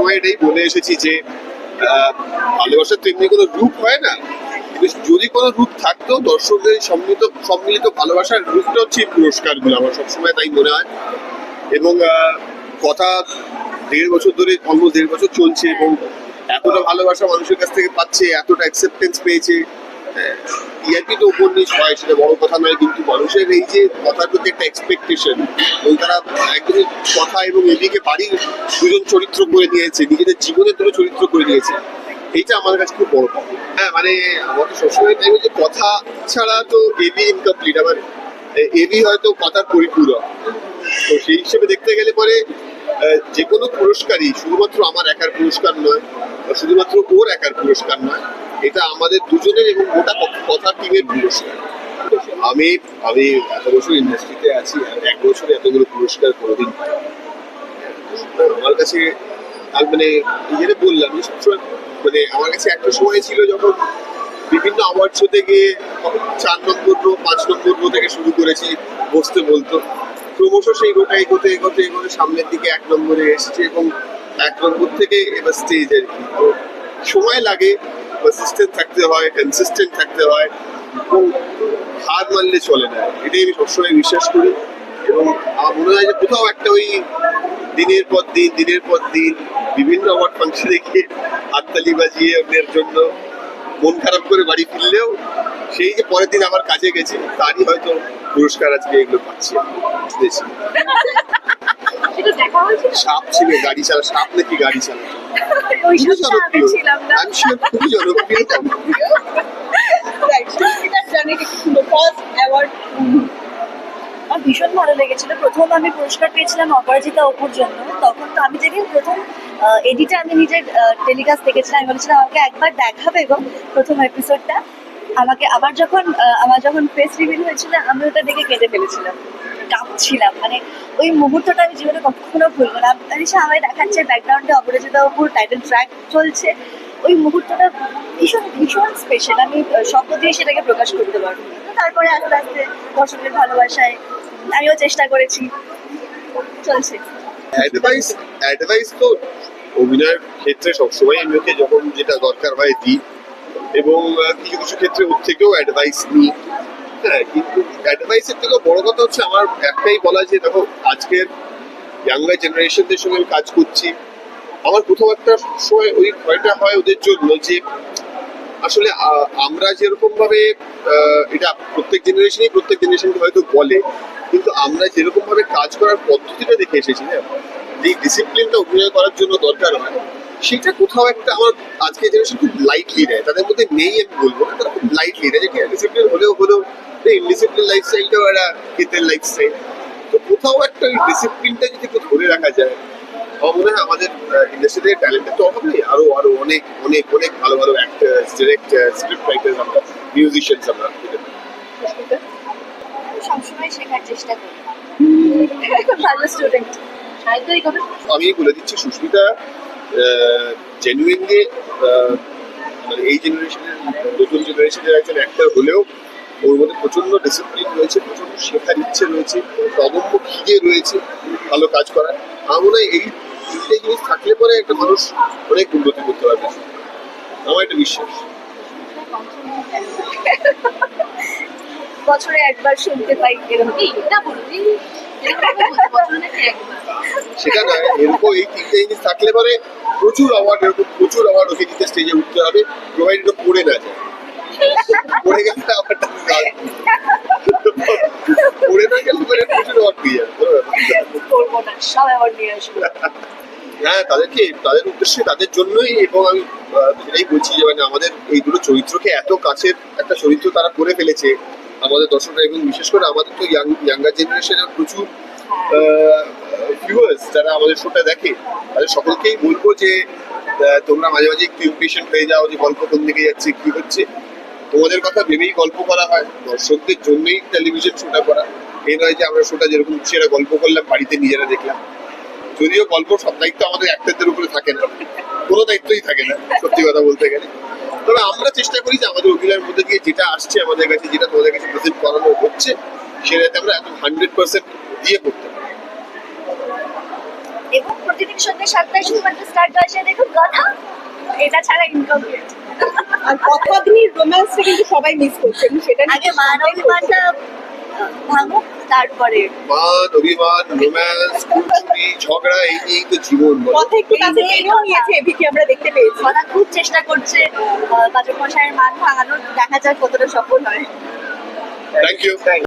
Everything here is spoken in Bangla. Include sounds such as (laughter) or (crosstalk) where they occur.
সবসময় এটাই বলে এসেছি যে ভালোবাসার তো এমনি কোনো রূপ হয় না। যদি কোনো রূপ থাকতো, দর্শকদের সম্মিলিত সম্মিলিত ভালোবাসার রূপটা হচ্ছে এই পুরস্কারগুলো, আমার সবসময় তাই মনে হয়। এবং কথা দেড় বছর ধরে অলমোস্ট দেড় বছর চলছে এবং এতটা ভালোবাসা মানুষের কাছ থেকে পাচ্ছে, এতটা অ্যাকসেপ্টেন্স পেয়েছে। টিআরপি তো উপর নিচ হয়, সেটা বড় কথা নয়, কিন্তু মানুষের এই যে কথার প্রতি একটা এক্সপেকটেশন এবং তারা একদমই কথা এবং এদিকে বাড়ির দুজন চরিত্র করে নিয়েছে, নিজেদের জীবনের দুটো চরিত্র করে নিয়েছে, এইটা আমার কাছে খুব বড় পাওয়া হ্যাঁ মানে আমাকে সবসময় টাইমে যে কথা ছাড়া তো এবি ইনকমপ্লিট আমার এবি হয়তো কথার পরিপূরক তো সেই হিসেবে দেখতে গেলে পরে যে কোনো পুরস্কারই শুধুমাত্র আমার একার পুরস্কার নয়, বা শুধুমাত্র ওর একার পুরস্কার নয়, এটা আমাদের দুজনের এবং গোটা কথা টিমের পুরস্কার আমি আমি এত বছর ইন্ডাস্ট্রিতে আছি এক বছরে এতগুলো পুরস্কার কোনোদিন পাইনি। আমার কাছে মানে যেটা বললাম সবসময় মানে আমার কাছে একটা সময় ছিল যখন বিভিন্ন অ্যাওয়ার্ড শোতে গিয়ে চার নম্বর রো পাঁচ নম্বর রো থেকে শুরু করেছি, বসতে বলতো। ক্রমশ সেই রোটা এগোতে এগোতে এগোতে সামনের দিকে এক নম্বরে এসেছে এবং এক নম্বর থেকে এবার স্টেজ আর কি তো সময় লাগে পারসিস্টেন্ট থাকতে হয় কনসিস্টেন্ট থাকতে হয় এবং হার মানলে চলে না। এটাই আমি সবসময় বিশ্বাস করি এবং আমার মনে হয় যে কোথাও একটা ওই দিনের পর দিন, দিনের পর দিন বিভিন্ন অ্যাওয়ার্ড ফাংশনে গিয়ে হাততালি বাজিয়ে ওদের জন্য মন খারাপ করে বাড়ি ফিরলেও সেই যে পরের দিন আমার কাজে গেছে তারই হয়তো পুরস্কার আজকে এগুলো পাচ্ছি দেখা হয়েছিল? সাপ ছিল গাড়ি চালা সাপ নাকি গাড়ি চালা। খুবই আমি জনপ্রিয়। আমার ভীষণ ভালো লেগেছিল। প্রথম আমি পুরস্কার পেয়েছিলাম অপরাজিতা অপুর জন্য। তখন তো আমি যেদিন প্রথম এডিটে আমি নিজের টেলিকাস্ট দেখেছিলাম। আমি বলেছিলাম, আমাকে একবার দেখাবে গো প্রথম এপিসোডটা আমাকে আবার যখন আমার যখন ফেস রিভিল হয়েছিল, আমি ওটা দেখে কেঁদে ফেলেছিলাম। কাঁপছিলাম। মানে ওই মুহূর্তটা আমি জীবনে কখনো ভুলবো না। আনিশা আমায় দেখাচ্ছে ব্যাকগ্রাউন্ডে অপরাজিতা অপুর টাইটেল ট্র্যাক চলছে। ওই মুহূর্তটা ভীষণ ভীষণ স্পেশাল আমি শব্দ দিয়ে সেটাকে প্রকাশ করতে পারব। তারপরে আস্তে আস্তে দর্শকের ভালোবাসায় আমিও চেষ্টা করেছি। চলছে। অ্যাডভাইস অ্যাডভাইস তো অভিনয়ের ক্ষেত্রে সবসময় আমি ওকে যখন যেটা দরকার হয় দিই। এবং কিছু কিছু ক্ষেত্রে ওর থেকেও অ্যাডভাইস নিই। হ্যাঁ কিন্তু অ্যাডভাইসের থেকেও বড় কথা হচ্ছে আমার একটাই বলা যে, দেখো, আজকের ইয়াঙ্গার জেনারেশনদের সঙ্গে আমি কাজ করছি। আমার কোথাও একটা সময় ওই ভয়টা হয় ওদের জন্য যে, আসলে আমরা যেরকম ভাবে এটা প্রত্যেক জেনারেশনই প্রত্যেক জেনারেশনকে হয়তো বলে, কিন্তু আমরা যেরকম ভাবে কাজ করার পদ্ধতিটা দেখে এসেছি না যে ডিসিপ্লিনটা অভিনয় করার জন্য দরকার হয়, সেটা কোথাও একটা আমার আজকে জেনারেশন খুব লাইটলি নেয় তাদের মধ্যে নেই আমি বলব না, তারা খুব লাইটলি নেয় যে ডিসিপ্লিন হলেও হলেও ইনডিসিপ্লিন লাইফস্টাইলটাও একটা ক্ষেত্রের লাইফস্টাইল তো কোথাও একটা ওই ডিসিপ্লিনটা যদি একটু ধরে রাখা যায়, আমার মনে হয় আমাদের ইন্ডাস্ট্রিতে ট্যালেন্টের তো অভাব নেই আরও আরও অনেক অনেক অনেক ভালো ভালো অ্যাক্টার ডিরেক্টর স্ক্রিপ্ট রাইটার আমরা মিউজিশিয়ানস আমরা সবসময় শেখার চেষ্টা করি। (laughs) ভালো স্টুডেন্ট আমি বলে দিচ্ছি, সুস্মিতা জেনুইনলি মানে এই জেনারেশনের নতুন জেনারেশনের একজন অ্যাক্টর হলেও ওর মধ্যে প্রচণ্ড ডিসিপ্লিন রয়েছে প্রচণ্ড শেখার ইচ্ছে রয়েছে অদম্য খিদে রয়েছে, ভালো কাজ করার। আমার মনে হয় এই তিনটে জিনিস থাকলে পরে একটা মানুষ অনেক উন্নতি করতে পারবে। আমার একটা বিশ্বাস। বছরে একবার শুনতে পাই এরকম। এটা বলো সেটা নয় এরকম এই তিনটে জিনিস থাকলে পরে প্রচুর অ্যাওয়ার্ড এরকম প্রচুর অ্যাওয়ার্ড ওকে দিতে স্টেজে উঠতে হবে প্রোভাইড পড়ে না যায়। পড়ে গেলে অ্যাওয়ার্ডটা পড়ে না গেলে পরে প্রচুর অ্যাওয়ার্ড পেয়ে যাবে কোনো না। সব অ্যাওয়ার্ড নিয়ে আসব। হ্যাঁ তাদেরকে তাদের উদ্দেশ্যে তাদের জন্যই এবং আমি সেটাই বলছি যে মানে আমাদের এই দুটো চরিত্রকে এত কাছের একটা চরিত্র তারা করে ফেলেছে আমাদের দর্শকরা এবং বিশেষ করে আমাদের তো ইয়াং ইয়াঙ্গার জেনারেশনের প্রচুর ভিউয়ার্স যারা আমাদের শোটা দেখে তাদের সকলকেই বলব যে তোমরা মাঝে মাঝে একটু ইম্পেশেন্ট হয়ে যাও যে গল্প কোন দিকে যাচ্ছে কি হচ্ছে। তোমাদের কথা ভেবেই গল্প করা হয় দর্শকদের জন্যই টেলিভিশন শোটা করা। এই নয় যে আমরা শোটা যেরকম সেরা গল্প করলাম বাড়িতে নিজেরা দেখলাম। যদিও গল্প সব দায়িত্ব আমাদের অ্যাক্টরদের উপরে থাকে না কোনো দায়িত্বই থাকে না সত্যি কথা বলতে গেলে। তবে আমরা চেষ্টা করি যে আমাদের অভিনয়ের মধ্যে দিয়ে যেটা আসছে আমাদের কাছে যেটা তোমাদের কাছে প্রেজেন্ট করানো হচ্ছে সেটাতে আমরা একদম হান্ড্রেড পার্সেন্ট দিয়ে করতে পারি। এবং প্রতিদিন সন্ধ্যে সাতটায় শুধুমাত্র স্টার জলসা দেখুন কথা এটা ছাড়া ইনকমপ্লিট আর কতদিনই রোম্যান্সটা কিন্তু সবাই মিস করছে সেটা আগে মান অভিমানটা ভাঙুক তারপরে। মান অভিমান রোম্যান্স ঝগড়া এই নিয়েই তো জীবন বলো। একটু কাছে টেনেও নিয়েছে এভিকে আমরা দেখতে পেয়েছি। ওরা খুব চেষ্টা করছে বাজক মশাইয়ের মান ভাঙানোর। দেখা যাক কতটা সফল হয়। Thank you